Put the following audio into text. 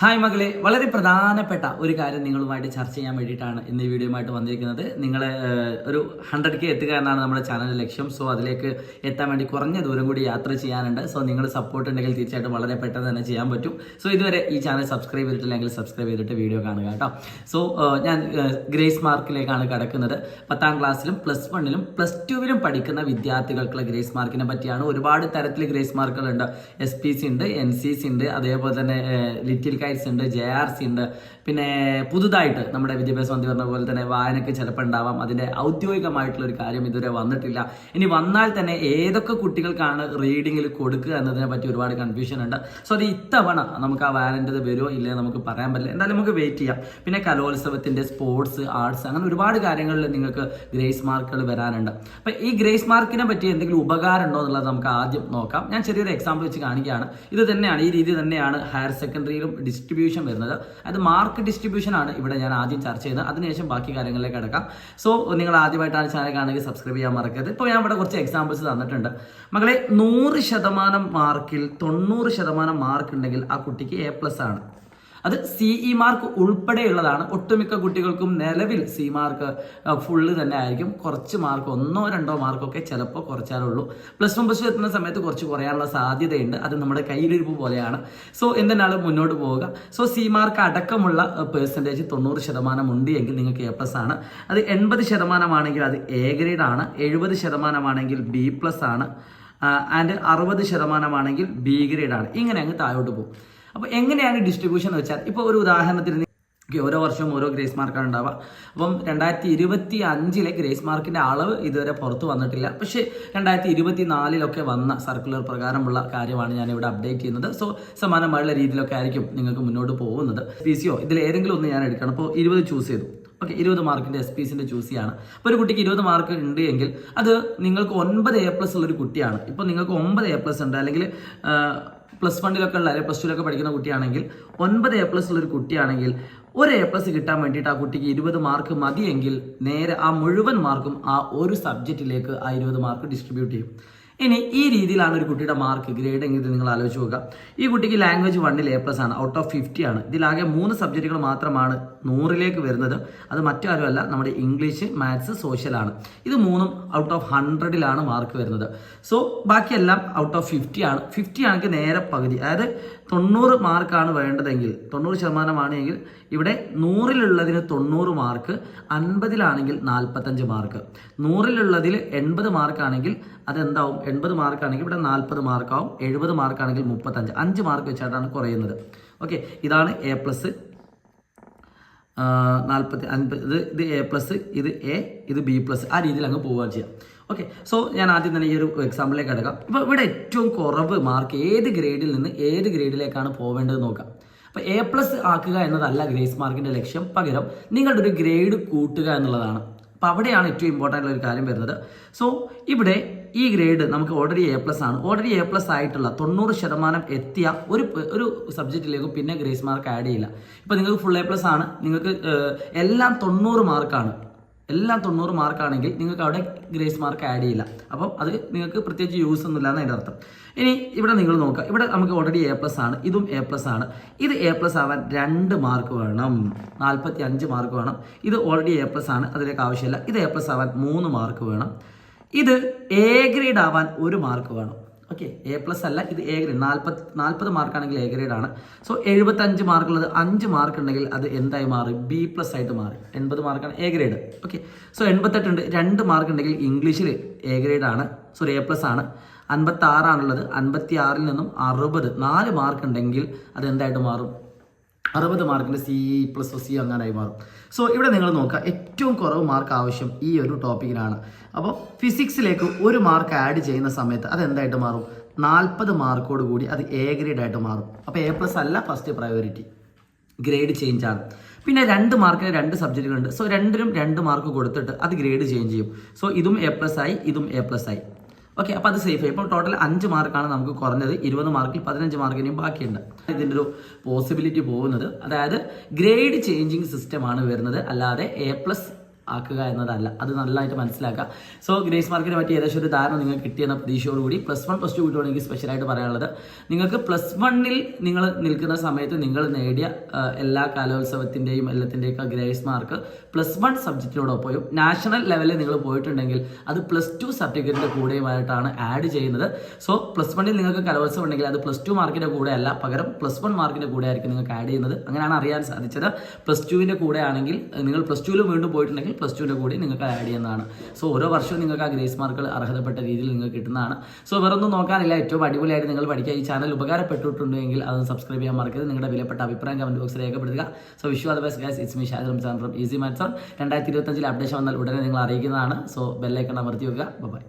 Hi മകളെ വളരെ പ്രധാനപ്പെട്ട ഒരു കാര്യം നിങ്ങളുമായിട്ട് ചർച്ച ചെയ്യാൻ വേണ്ടിയിട്ടാണ് ഇന്ന് ഈ വീഡിയോയുമായിട്ട് വന്നിരിക്കുന്നത്. നിങ്ങൾ ഒരു ഹൺഡ്രഡ് കെ എത്തുക എന്നാണ് നമ്മുടെ ചാനലിന്റെ ലക്ഷ്യം. സോ അതിലേക്ക് എത്താൻ വേണ്ടി കുറഞ്ഞ ദൂരം കൂടി യാത്ര ചെയ്യാനുണ്ട്. സോ നിങ്ങൾ സപ്പോർട്ട് ഉണ്ടെങ്കിൽ തീർച്ചയായിട്ടും വളരെ പെട്ടെന്ന് തന്നെ ചെയ്യാൻ പറ്റും. സോ ഇതുവരെ ഈ ചാനൽ സബ്സ്ക്രൈബ് ചെയ്തിട്ടില്ലെങ്കിൽ സബ്സ്ക്രൈബ് ചെയ്തിട്ട് വീഡിയോ കാണുക കേട്ടോ. സോ ഞാൻ ഗ്രേസ് മാർക്കിലേക്കാണ് കിടക്കുന്നത്. പത്താം ക്ലാസ്സിലും പ്ലസ് വണ്ണിലും പ്ലസ് ടുവിലും പഠിക്കുന്ന വിദ്യാർത്ഥികൾക്കുള്ള ഗ്രേസ് മാർക്കിനെ പറ്റിയാണ് ഒരുപാട് തരത്തിൽ ഗ്രേസ് മാർക്കുകളുണ്ട് എസ് പി സി ഉണ്ട് എൻ സി സി ഉണ്ട് അതേപോലെ തന്നെ ലിറ്റിൽ കൈറ്റ്സ് ഉണ്ട് ജെ ആർ സി ഉണ്ട്. പിന്നെ പുതുതായിട്ട് നമ്മുടെ വിദ്യാഭ്യാസ മന്ത്രി പറഞ്ഞ പോലെ തന്നെ വായനയ്ക്ക് ചിലപ്പോൾ ഉണ്ടാവാം. അതിന്റെ ഔദ്യോഗികമായിട്ടുള്ള ഒരു കാര്യം ഇതുവരെ വന്നിട്ടില്ല. ഇനി വന്നാൽ തന്നെ ഏതൊക്കെ കുട്ടികൾക്കാണ് റീഡിങ്ങിൽ കൊടുക്കുക എന്നതിനെ പറ്റി ഒരുപാട് കൺഫ്യൂഷൻ ഉണ്ട്. സോ അത് ഇത്തവണ നമുക്ക് ആ വാലന്റത് വരുമോ ഇല്ലേ നമുക്ക് പറയാൻ പറ്റില്ല. എന്തായാലും നമുക്ക് വെയിറ്റ് ചെയ്യാം. പിന്നെ കലോത്സവത്തിന്റെ സ്പോർട്സ് ആർട്സ് അങ്ങനെ ഒരുപാട് കാര്യങ്ങളിൽ നിങ്ങൾക്ക് ഗ്രേസ് മാർക്കുകൾ വരാനുണ്ട്. അപ്പം ഈ ഗ്രേസ് മാർക്കിനെ പറ്റി എന്തെങ്കിലും ഉപകാരം ഉണ്ടോ എന്നുള്ളത് നമുക്ക് ആദ്യം നോക്കാം. ഞാൻ ചെറിയൊരു എക്സാമ്പിൾ വെച്ച് കാണിക്കുകയാണ്. ഇത് തന്നെയാണ് ഈ രീതി തന്നെയാണ് ഹയർ സെക്കൻഡറിയിലും ഡിസ്ട്രിബ്യൂഷൻ വരുന്നത്. അത് മാർക്ക് ഡിസ്ട്രിബ്യൂഷൻ ആണ് ഇവിടെ ഞാൻ ആദ്യം ചർച്ച ചെയ്യുന്നത്. അതിനുശേഷം ബാക്കി കാര്യങ്ങളിലേക്ക് കിടക്കാം. സോ നിങ്ങൾ ആദ്യമായിട്ടാണ് ചാനൽ കാണുകയെങ്കിൽ സബ്സ്ക്രൈബ് ചെയ്യാൻ മറക്കരുത്. ഇപ്പോൾ ഞാൻ ഇവിടെ കുറച്ച് എക്സാമ്പിൾസ് തന്നിട്ടുണ്ട്. മകളെ നൂറ് ശതമാനം മാർക്കിൽ തൊണ്ണൂറ് ശതമാനം മാർക്ക് ഉണ്ടെങ്കിൽ ആ കുട്ടിക്ക് എ പ്ലസ് ആണ്. അത് സിഇ മാർക്ക് ഉൾപ്പെടെയുള്ളതാണ്. ഒട്ടുമിക്ക കുട്ടികൾക്കും നിലവിൽ സി മാർക്ക് ഫുള്ള് തന്നെ ആയിരിക്കും. കുറച്ച് മാർക്ക് ഒന്നോ രണ്ടോ മാർക്കൊക്കെ ചിലപ്പോൾ കുറച്ചാലുള്ളൂ. പ്ലസ് വൺ പ്ലസ് ടു എത്തുന്ന സമയത്ത് കുറച്ച് കുറയാനുള്ള സാധ്യതയുണ്ട്. അത് നമ്മുടെ കയ്യിലിരിപ്പ് പോലെയാണ്. സോ എന്തിനാലും മുന്നോട്ട് പോവുക? സോ സി മാർക്ക് അടക്കമുള്ള പേഴ്സന്റേജ് തൊണ്ണൂറ് ശതമാനം ഉണ്ട് എങ്കിൽ നിങ്ങൾക്ക് എ പ്ലസ് ആണ്. അത് എൺപത് ശതമാനമാണെങ്കിൽ അത് എ ഗ്രേഡ് ആണ്. എഴുപത് ശതമാനമാണെങ്കിൽ ബി പ്ലസ് ആണ്. ആൻഡ് അറുപത് ശതമാനമാണെങ്കിൽ ബി ഗ്രേഡ് ആണ്. ഇങ്ങനെ അങ്ങ് താഴോട്ട് പോകും. അപ്പോൾ എങ്ങനെയാണ് ഡിസ്ട്രിബ്യൂഷൻ എന്ന് വെച്ചാൽ ഇപ്പോൾ ഒരു ഉദാഹരണത്തിന് ഓക്കെ ഓരോ വർഷവും ഓരോ ഗ്രേസ് മാർക്കാണ് ഉണ്ടാവുക. അപ്പം രണ്ടായിരത്തി ഇരുപത്തി അഞ്ചിലെ ഗ്രേസ് മാർക്കിന്റെ അളവ് ഇതുവരെ പുറത്ത് വന്നിട്ടില്ല. പക്ഷേ രണ്ടായിരത്തി ഇരുപത്തി നാലിലൊക്കെ വന്ന സർക്കുലർ പ്രകാരമുള്ള കാര്യമാണ് ഞാൻ ഇവിടെ അപ്ഡേറ്റ് ചെയ്യുന്നത്. സോ സമാനമായുള്ള രീതിയിലൊക്കെ ആയിരിക്കും നിങ്ങൾക്ക് മുന്നോട്ട് പോകുന്നത്. പി ഇതിൽ ഏതെങ്കിലും ഒന്ന് ഞാൻ എടുക്കണം. അപ്പോൾ ഇരുപത് ചൂസ് ചെയ്തു. ഓക്കെ ഇരുപത് മാർക്കിന്റെ എസ് പി സിന്റെ ചൂസ് ചെയ്യാണ്. അപ്പോൾ ഒരു കുട്ടിക്ക് ഇരുപത് മാർക്ക് ഉണ്ട് എങ്കിൽ അത് നിങ്ങൾക്ക് ഒൻപത് എ പ്ലസ് ഉള്ളൊരു കുട്ടിയാണ്. ഇപ്പോൾ നിങ്ങൾക്ക് ഒമ്പത് എ പ്ലസ് ഉണ്ട്. അല്ലെങ്കിൽ പ്ലസ് വണ്ണിലൊക്കെ ഉള്ള പ്ലസ് ടുവിലൊക്കെ പഠിക്കുന്ന കുട്ടിയാണെങ്കിൽ ഒൻപത് എ പ്ലസ് ഉള്ള ഒരു കുട്ടിയാണെങ്കിൽ ഒരു എ പ്ലസ് കിട്ടാൻ വേണ്ടിയിട്ട് ആ കുട്ടിക്ക് ഇരുപത് മാർക്ക് മതിയെങ്കിൽ നേരെ ആ മുഴുവൻ മാർക്കും ആ ഒരു സബ്ജക്റ്റിലേക്ക് ആ ഇരുപത് മാർക്ക് ഡിസ്ട്രിബ്യൂട്ട് ചെയ്യും. ഇനി ഈ രീതിയിലാണ് ഒരു കുട്ടിയുടെ മാർക്ക് ഗ്രേഡ് എങ്കിൽ നിങ്ങൾ ആലോചിച്ച് നോക്കുക. ഈ കുട്ടിക്ക് ലാംഗ്വേജ് വണ്ണിൽ എ പ്ലസ് ആണ് ഔട്ട് ഓഫ് ഫിഫ്റ്റി ആണ്. ഇതിലാകെ മൂന്ന് സബ്ജക്റ്റുകൾ മാത്രമാണ് നൂറിലേക്ക് വരുന്നത്. അത് മറ്റാരുമല്ല നമ്മുടെ ഇംഗ്ലീഷ് മാത്സ് സോഷ്യലാണ് ഇത് മൂന്നും ഔട്ട് ഓഫ് ഹൺഡ്രഡിലാണ് മാർക്ക് വരുന്നത്. സോ ബാക്കിയെല്ലാം ഔട്ട് ഓഫ് ഫിഫ്റ്റി ആണ്. ഫിഫ്റ്റി ആണെങ്കിൽ നേരെ പകുതി. അതായത് തൊണ്ണൂറ് മാർക്കാണ് വേണ്ടതെങ്കിൽ തൊണ്ണൂറ് ശതമാനമാണ് എങ്കിൽ ഇവിടെ നൂറിലുള്ളതിന് തൊണ്ണൂറ് മാർക്ക് അൻപതിലാണെങ്കിൽ നാൽപ്പത്തഞ്ച് മാർക്ക് നൂറിലുള്ളതിൽ എൺപത് മാർക്കാണെങ്കിൽ അതെന്താവും? എൺപത് മാർക്കാണെങ്കിൽ ഇവിടെ നാൽപ്പത് മാർക്കാവും എഴുപത് മാർക്കാണെങ്കിൽ മുപ്പത്തഞ്ച്. അഞ്ച് മാർക്ക് വെച്ചായിട്ടാണ് കുറയുന്നത്. ഓക്കെ ഇതാണ് എ പ്ലസ് നാൽപ്പത്തി അൻപത് ഇത് ഇത് എ പ്ലസ് ഇത് എ ഇത് ബി പ്ലസ് ആ രീതിയിൽ അങ്ങ് പോവുകയാണ് ചെയ്യാം. ഓക്കെ സോ ഞാൻ ആദ്യം തന്നെ ഈ ഒരു എക്സാമ്പിളിലേക്ക് എടുക്കാം ഇപ്പോൾ ഇവിടെ ഏറ്റവും കുറവ് മാർക്ക് ഏത് ഗ്രേഡിൽ നിന്ന് ഏത് ഗ്രേഡിലേക്കാണ് പോവേണ്ടത് നോക്കാം. അപ്പോൾ എ പ്ലസ് ആക്കുക എന്നതല്ല ഗ്രേസ് മാർക്കിന്റെ ലക്ഷ്യം. പകരം നിങ്ങളുടെ ഒരു ഗ്രേഡ് കൂട്ടുക എന്നുള്ളതാണ്. അപ്പോൾ അവിടെയാണ് ഏറ്റവും ഇമ്പോർട്ടന്റ് ഒരു കാര്യം വരുന്നത്. സോ ഇവിടെ ഈ ഗ്രേഡ് നമുക്ക് ഓൾറെഡി എ പ്ലസ് ആണ്. ഓൾറെഡി എ പ്ലസ് ആയിട്ടുള്ള തൊണ്ണൂറ് ശതമാനം എത്തിയ ഒരു ഒരു സബ്ജക്റ്റിലേക്കും പിന്നെ ഗ്രേസ് മാർക്ക് ആഡ് ചെയ്യില്ല. ഇപ്പോൾ നിങ്ങൾക്ക് ഫുൾ എ പ്ലസ് ആണ്. നിങ്ങൾക്ക് എല്ലാം തൊണ്ണൂറ് മാർക്കാണ് എല്ലാം തൊണ്ണൂറ് മാർക്കാണെങ്കിൽ നിങ്ങൾക്ക് അവിടെ ഗ്രേസ് മാർക്ക് ആഡ് ചെയ്യില്ല. അപ്പം അത് നിങ്ങൾക്ക് പ്രത്യേകിച്ച് യൂസ് ഒന്നുമില്ല എന്ന് അതിന്റെ അർത്ഥം. ഇനി ഇവിടെ നിങ്ങൾ നോക്കുക. ഇവിടെ നമുക്ക് ഓൾറെഡി എ പ്ലസ് ആണ്. ഇതും എ പ്ലസ് ആണ്. ഇത് എ പ്ലസ് ആവാൻ രണ്ട് മാർക്ക് വേണം. നാൽപ്പത്തി അഞ്ച് മാർക്ക് വേണം. ഇത് ഓൾറെഡി എ പ്ലസ് ആണ്. അതിലേക്ക് ആവശ്യമില്ല. ഇത് എ പ്ലസ് ആവാൻ മൂന്ന് മാർക്ക് വേണം. ഇത് എ ഗ്രേഡ് ആവാൻ ഒരു മാർക്ക് വേണം. ഓക്കെ എ പ്ലസ് അല്ല ഇത് എ ഗ്രേഡ് നാൽപ്പത് നാൽപ്പത് മാർക്കാണെങ്കിൽ എ ഗ്രേഡ് ആണ്. സോ എഴുപത്തഞ്ച് മാർക്കുള്ളത് അഞ്ച് മാർക്ക് ഉണ്ടെങ്കിൽ അത് എന്തായി മാറി? ബി പ്ലസ് ആയിട്ട് മാറി. എൺപത് മാർക്കാണ് എ ഗ്രേഡ് ഓക്കെ സോ എൺപത്തെട്ട് ഉണ്ട്. രണ്ട് മാർക്ക് ഉണ്ടെങ്കിൽ ഇംഗ്ലീഷിൽ എ ഗ്രേഡ് ആണ്. സോറി എ പ്ലസ് ആണ്. അൻപത്തി ആറാണുള്ളത് അൻപത്തി ആറിൽ നിന്നും അറുപത് നാല് മാർക്ക് ഉണ്ടെങ്കിൽ അത് എന്തായിട്ട് മാറും? അറുപത് മാർക്കിന്റെ സി പ്ലസ് സി അങ്ങനായി മാറും. സോ ഇവിടെ നിങ്ങൾ നോക്കുക ഏറ്റവും കുറവ് മാർക്ക് ആവശ്യം ഈ ഒരു ടോപ്പിക്കിനാണ് അപ്പോൾ ഫിസിക്സിലേക്ക് ഒരു മാർക്ക് ആഡ് ചെയ്യുന്ന സമയത്ത് അത് എന്തായിട്ട് മാറും? നാൽപ്പത് മാർക്കോട് കൂടി അത് എ ഗ്രേഡ് ആയിട്ട് മാറും. അപ്പോൾ എ പ്ലസ് അല്ല ഫസ്റ്റ് പ്രയോറിറ്റി ഗ്രേഡ് ചേഞ്ച് ആണ്. പിന്നെ രണ്ട് മാർക്കിന് രണ്ട് സബ്ജക്റ്റുകളുണ്ട് സോ രണ്ടിനും രണ്ട് മാർക്ക് കൊടുത്തിട്ട് അത് ഗ്രേഡ് ചേഞ്ച് ചെയ്യും. സോ ഇതും എ പ്ലസ് ആയി ഇതും എ പ്ലസ് ആയി. ഓക്കെ അപ്പോൾ അത് സേഫ് ആയി ഇപ്പോൾ ടോട്ടൽ അഞ്ച് മാർക്കാണ് നമുക്ക് കുറഞ്ഞത്. ഇരുപത് മാർക്കിൽ പതിനഞ്ച് മാർക്കിനും ബാക്കിയുണ്ട്. ഇതിന്റെ ഒരു പോസിബിലിറ്റി പോകുന്നത്. അതായത് ഗ്രേഡ് ചേഞ്ചിങ് സിസ്റ്റമാണ് വരുന്നത്. അല്ലാതെ എ പ്ലസ് ആക്കുക എന്നതല്ല. അത് നല്ലതായിട്ട് മനസ്സിലാക്കുക. സോ ഗ്രേസ് മാർക്കിനെ പറ്റി ഏകദേശം ഒരു ധാരണ നിങ്ങൾക്ക് കിട്ടിയെന്ന പ്രതീക്ഷയോടുകൂടി പ്ലസ് വൺ പ്ലസ് ടു കുട്ടികളെങ്കിൽ സ്പെഷ്യലായിട്ട് പറയാനുള്ളത്. നിങ്ങൾക്ക് പ്ലസ് വണ്ണിൽ നിങ്ങൾ നിൽക്കുന്ന സമയത്ത് നിങ്ങൾ നേടിയ എല്ലാ കലോത്സവത്തിന്റെയും എല്ലാത്തിന്റെയൊക്കെ ഗ്രേസ് മാർക്ക് പ്ലസ് വൺ സബ്ജക്റ്റിനോടൊപ്പം നാഷണൽ ലെവലിൽ നിങ്ങൾ പോയിട്ടുണ്ടെങ്കിൽ അത് പ്ലസ് ടു സർട്ടിഫിക്കറ്റിന്റെ കൂടെയുമായിട്ടാണ് ആഡ് ചെയ്യുന്നത്. സോ പ്ലസ് വണ്ണിൽ നിങ്ങൾക്ക് കലോത്സവം ഉണ്ടെങ്കിൽ അത് പ്ലസ് ടു മാർക്കിന്റെ കൂടെ അല്ല പകരം പ്ലസ് വൺ മാർക്കിന്റെ കൂടെ ആയിരിക്കും നിങ്ങൾക്ക് ആഡ് ചെയ്യുന്നത്. അങ്ങനെയാണ് അറിയാൻ സാധിച്ചത്. പ്ലസ് ടുവിന്റെ കൂടെ ആണെങ്കിൽ നിങ്ങൾ പ്ലസ് ടുവിൽ വീണ്ടും പോയിട്ടുണ്ടെങ്കിൽ പ്ലസ് ടുവിന്റെ കൂടി നിങ്ങൾക്ക് ആഡ് ചെയ്യുന്നതാണ്. സോ ഓരോ വർഷവും നിങ്ങൾക്ക് ആ ഗ്രേസ് മാർക്കുകൾ അർഹതപ്പെട്ട രീതിയിൽ നിങ്ങൾക്ക് കിട്ടുന്നതാണ്. സോ വേറൊന്നും നോക്കാനില്ല ഏറ്റവും അടിപൊളിയായിട്ട് നിങ്ങൾ പഠിക്കുക ഈ ചാനൽ ഉപകാരപ്പെട്ടിട്ടുണ്ടെങ്കിൽ അത് സബ്സ്ക്രൈബ് ചെയ്യാൻ മറക്കരുത്. നിങ്ങളുടെ വിലപ്പെട്ട അഭിപ്രായം കമന്റ് ബോക്സിൽ രേഖപ്പെടുത്തുക. സോ വിഷു അത് best guys it's me Shaj Ramzan from easy മാത്സർ രണ്ടായിരത്തി ഇരുപത്തഞ്ചിൽ അപ്ഡേഷൻ വന്നാൽ ഉടനെ നിങ്ങൾ അറിയിക്കുന്നതാണ്. സോ ബെല്ലൈക്കൺ അമർത്തി വെക്കുക. ബൈ